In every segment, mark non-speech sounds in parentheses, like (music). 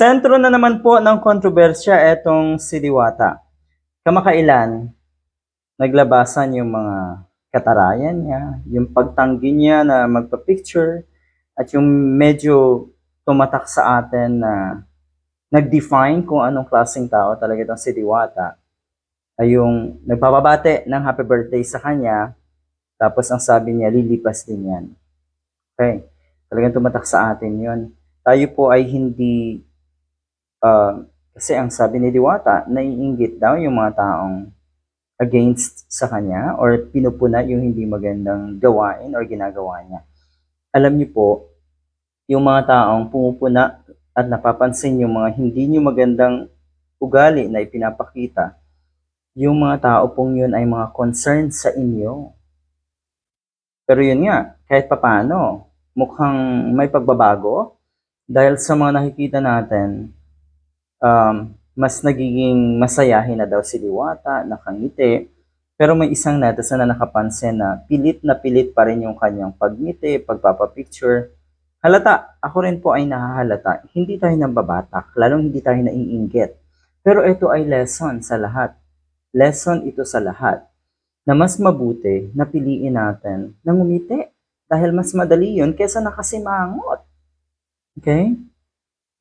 Sentro na naman po ng kontrobersya etong si Diwata. Kamakailan, naglabasan yung mga katarayan niya, yung pagtanggi niya na magpa-picture, at yung medyo tumatak sa atin na nag-define kung anong klaseng tao talaga itong si Diwata ay yung nagpapabate ng happy birthday sa kanya, tapos ang sabi niya, lilipas din yan. Okay? Talagang tumatak sa atin yon. Tayo po ay hindi, ah, kasi ang sabi ni Diwata, naiinggit daw yung mga taong against sa kanya or pinupuna yung hindi magandang gawain or ginagawa niya. Alam niyo po, yung mga taong pumupuna at napapansin yung mga hindi niyo magandang ugali na ipinapakita, yung mga tao pong yun ay mga concern sa inyo. Pero yun nga, kahit papano, mukhang may pagbabago dahil sa mga nakikita natin, um, mas nagiging masayahin na daw si Diwata, nakangiti. Pero may isang netizen na nakapansin na pilit na pilit pa rin yung kanyang pagngiti, pagpapapicture. Halata, ako rin po ay nahahalata. Hindi tayo nambabatak, lalong hindi tayo naiinggit. Pero ito ay lesson sa lahat. Lesson ito sa lahat na mas mabuti na piliin natin na ngumiti dahil mas madali yun kesa nakasimangot. Okay?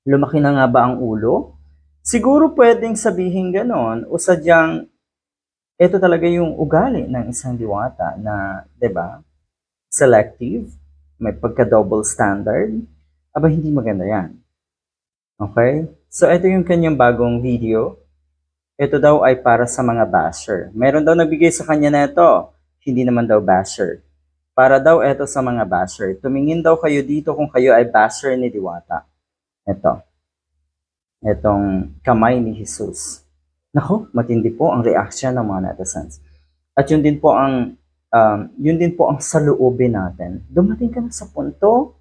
Lumaki na nga ba ang ulo? Siguro pwedeng sabihin ganon o sadyang ito talaga yung ugali ng isang diwata na, 'di ba? Selective, may pagka-double standard. Aba, hindi maganda yan. Okay? So, ito yung kanyang bagong video. Ito daw ay para sa mga basher. Meron daw nagbigay sa kanya na ito. Hindi naman daw basher. Para daw ito sa mga basher. Tumingin daw kayo dito kung kayo ay basher ni Diwata. Ito. Itong kamay ni Jesus. Nako, matindi po ang reaction ng mga netizens. At yun din po ang um, yun din po ang saluobin natin. Dumating ka na sa punto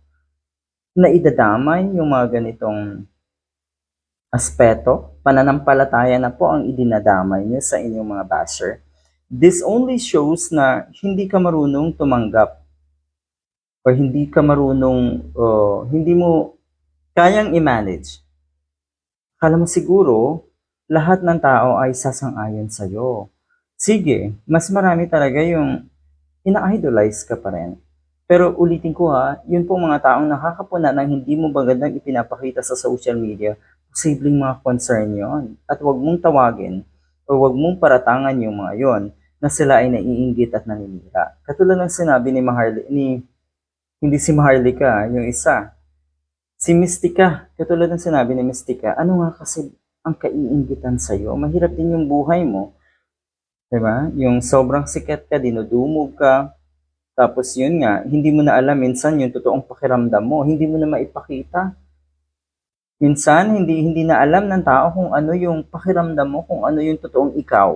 na idadamay yung mga ganitong aspeto, pananampalataya na po ang idinadamay niyo sa inyong mga basher. This only shows na hindi ka marunong tumanggap or hindi ka marunong, uh, hindi mo kayang i-manage. Kala mo siguro, lahat ng tao ay sasang-ayon sa'yo. Sige, mas marami talaga yung ina-idolize ka pa rin. Pero ulitin ko ha, yun po mga taong nakakapuna ng hindi mo magandang ipinapakita sa social media, posibleng mga concern yon At wag mong tawagin o wag mong paratangan yung mga yon na sila ay naiinggit at naninira. Katulad ng sinabi ni Maharli, ni, hindi si Maharlika, yung isa, si Mystica, katulad ng sinabi ni Mystica, ano nga kasi ang kaiinggitan sa'yo? Mahirap din yung buhay mo. Diba? Yung sobrang sikat ka, dinudumog ka, tapos yun nga, hindi mo na alam minsan yung totoong pakiramdam mo, hindi mo na maipakita. Minsan, hindi hindi na alam ng tao kung ano yung pakiramdam mo, kung ano yung totoong ikaw.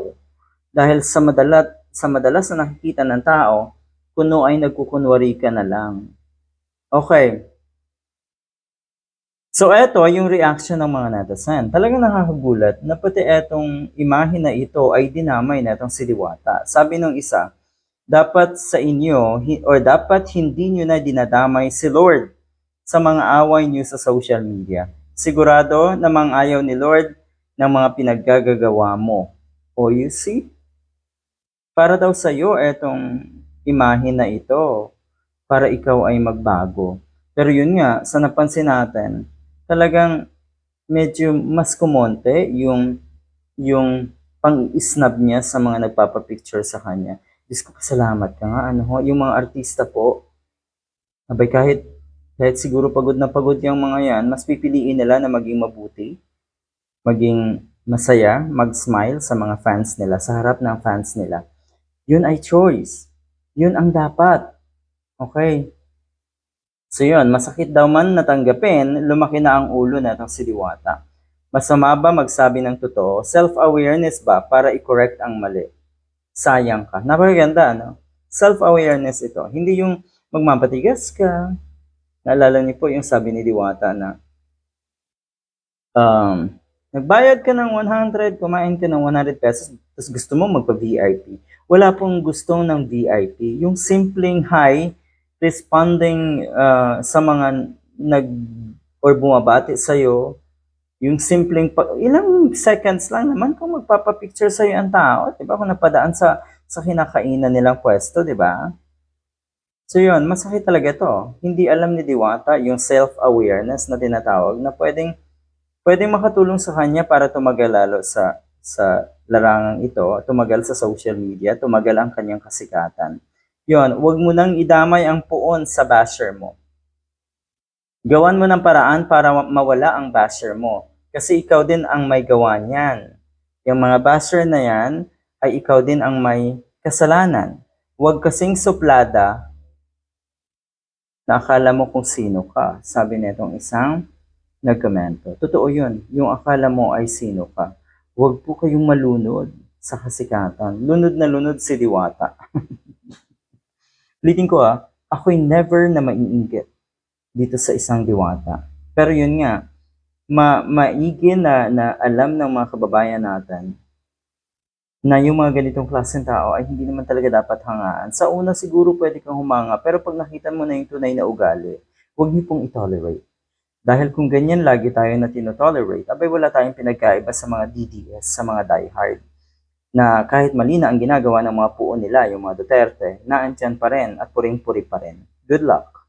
Dahil sa madalat sa madalas na nakikita ng tao, kuno ay nagkukunwari ka na lang. Okay. So eto yung reaction ng mga netizen. Talagang nakakagulat na pati etong imahe na ito ay dinamay na itong si Diwata. Sabi nung isa, dapat sa inyo or dapat hindi nyo na dinadamay si Lord sa mga away nyo sa social media. Sigurado namang ayaw ni Lord ng mga pinaggagagawa mo. O you see? Para daw sa iyo etong imahe na ito para ikaw ay magbago. Pero yun nga, sa napansin natin, talagang medyo mas kumonte yung yung pang-isnab niya sa mga nagpapapicture sa kanya. Diyos ko, pasalamat ka nga. Ano ho, yung mga artista po, abay kahit, kahit siguro pagod na pagod yung mga yan, mas pipiliin nila na maging mabuti, maging masaya, mag-smile sa mga fans nila, sa harap ng fans nila. Yun ay choice. Yun ang dapat. Okay? So yun, masakit daw man natanggapin, lumaki na ang ulo na itong si Diwata. Masama ba magsabi ng totoo? Self-awareness ba para i-correct ang mali? Sayang ka. Napakaganda, no? Self-awareness ito. Hindi yung magmapatigas ka. Naalala niyo po yung sabi ni Diwata na um, nagbayad ka ng 100, kumain ka ng 100 pesos, tapos gusto mo magpa-VIP. Wala pong gustong ng VIP. Yung simpleng hi, responding uh, sa mga nag or bumabati sa'yo, Yung simpleng, ilang seconds lang naman kung magpapapicture sa'yo ang tao, di ba? Kung napadaan sa, sa kinakainan nilang pwesto, di ba? So yun, masakit talaga to. Hindi alam ni Diwata yung self-awareness na tinatawag na pwedeng, pwedeng makatulong sa kanya para tumagal lalo sa, sa larangang ito, tumagal sa social media, tumagal ang kanyang kasikatan. Yun, huwag mo nang idamay ang puon sa basher mo. Gawan mo ng paraan para ma- mawala ang basher mo. Kasi ikaw din ang may gawa niyan. Yung mga basher na yan, ay ikaw din ang may kasalanan. Huwag kasing suplada na akala mo kung sino ka. Sabi nitong isang nagkomento. Totoo yun. Yung akala mo ay sino ka. Huwag po kayong malunod sa kasikatan. Lunod na lunod si Diwata. (laughs) Ulitin ko ah, ako'y never na maiinggit dito sa isang diwata. Pero yun nga, ma maigi na, na alam ng mga kababayan natin na yung mga ganitong klaseng tao ay hindi naman talaga dapat hangaan. Sa una siguro pwede kang humanga, pero pag nakita mo na yung tunay na ugali, huwag niyo pong itolerate. Dahil kung ganyan lagi tayo na tinotolerate, abay wala tayong pinagkaiba sa mga DDS, sa mga diehard. Na kahit mali na ang ginagawa ng mga puo nila, yung mga Duterte, naantyan pa rin at puring-puri pa rin. Good luck!